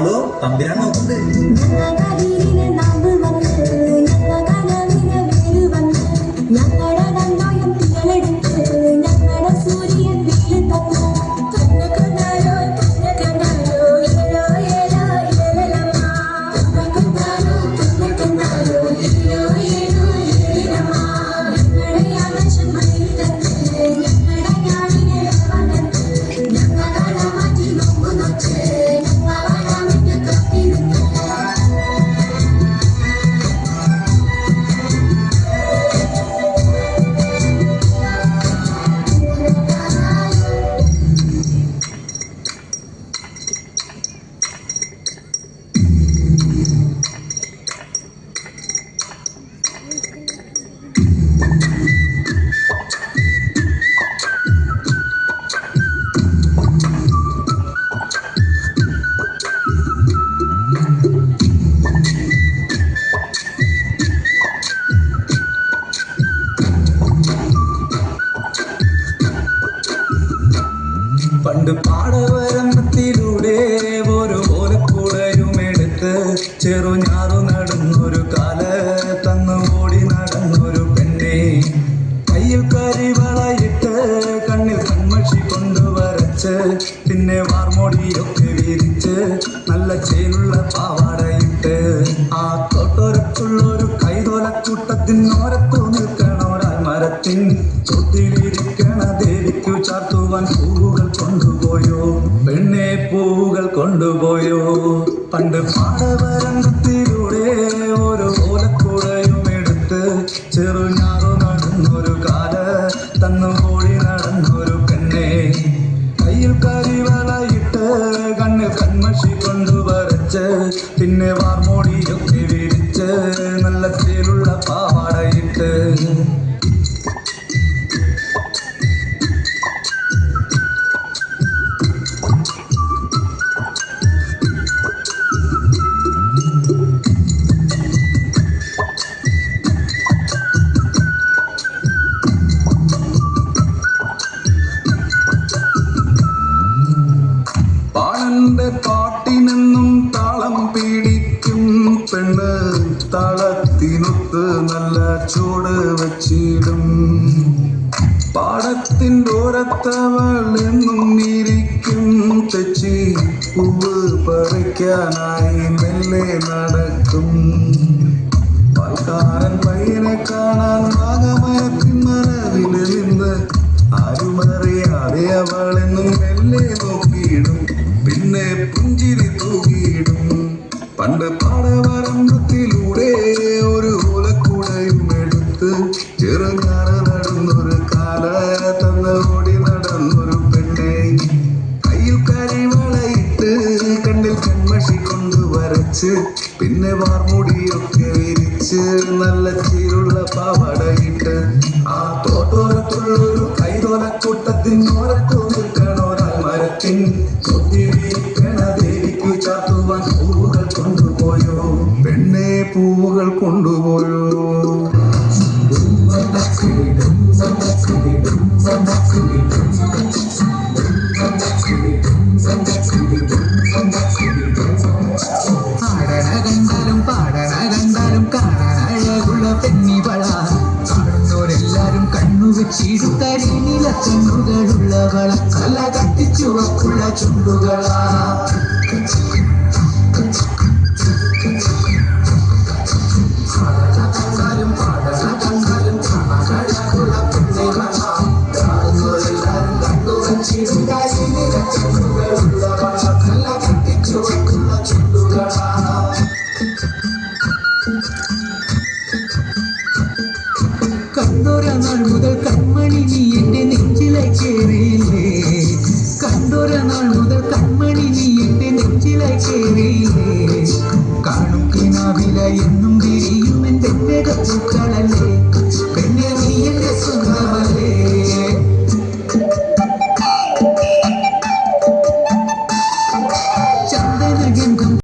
¿Aló? ¿También? പണ്ട് പാടവരമ്പത്തിലൂടെ ഒരു ഓലക്കൂടയും എടുത്ത് ചെറുഞാറു നടന്നൊരു കാല തന്നു ഓടി നടന്നൊരു പെണ്ണെ. കയ്യിൽ കരിവളയിട്ട് കണ്ണിൽ കൺമഷി കൊണ്ടുവരച്ച് പിന്നെ വാർമോടിയൊക്കെ വിരിച്ച് നല്ല ചേലുള്ള പാവാടയിട്ട്. ആ തോട്ടോരത്തുള്ളൊരു കൈതോലക്കൂട്ടത്തിനോരത്തു നിൽക്കണോരാൽ മരത്തിൻ. ചുട്ടിലിരിക്കണ പാടവരംഗത്തിലൂടെ ഒരു ഓലക്കൂടയും നടന്നൊരു നടന്നൊരു കയ്യിൽ പിന്നെ വാർമോടിയൊക്കെ വിരിച്ച് നല്ല ചേലുള്ള താളത്തിനൊത്ത് നല്ല ചൂട് വച്ചിടും. പാടത്തിന്റെ ഓരത്തവൾ എന്നും ഇരിക്കും തെച്ചി പൂവ് പറിക്കാനായി മെല്ലെ നടക്കും. പാൽക്കാരൻ പയ്യനെ കാണാൻ ഭാഗമയത്തിൻ മറവിൽ നിന്ന് ആരുമറിയാതെ അവളെന്നും മെല്ലെ നോക്കിയിടും. പിന്നെ പുഞ്ചിരി തൂകിയിടും. പണ്ട് വരച്ച് പിന്നെ വാർമുടിയൊക്കെ വിരിച്ച് നല്ല ചീരുള്ള പാവടയിട്ട് ആ തോട്ടോരത്തുള്ളൊരു കൈതോലക്കൂട്ടത്തിനോരത്തു നിൽക്കണോരാൽ മരത്തിൻ കൊത്തിരിക്കണ കരിനില കല കട്ടി ചുവപ്പുള്ള ചുണ്ടുകളാ. കണ്ടോര നാൾ മുതൽ ദേവിയേ കാണും എന്നും തിരിയും എന്റെ പൂക്കളല്ലേ പെണ്ണെ നീ എന്റെ സ്വന്തമായി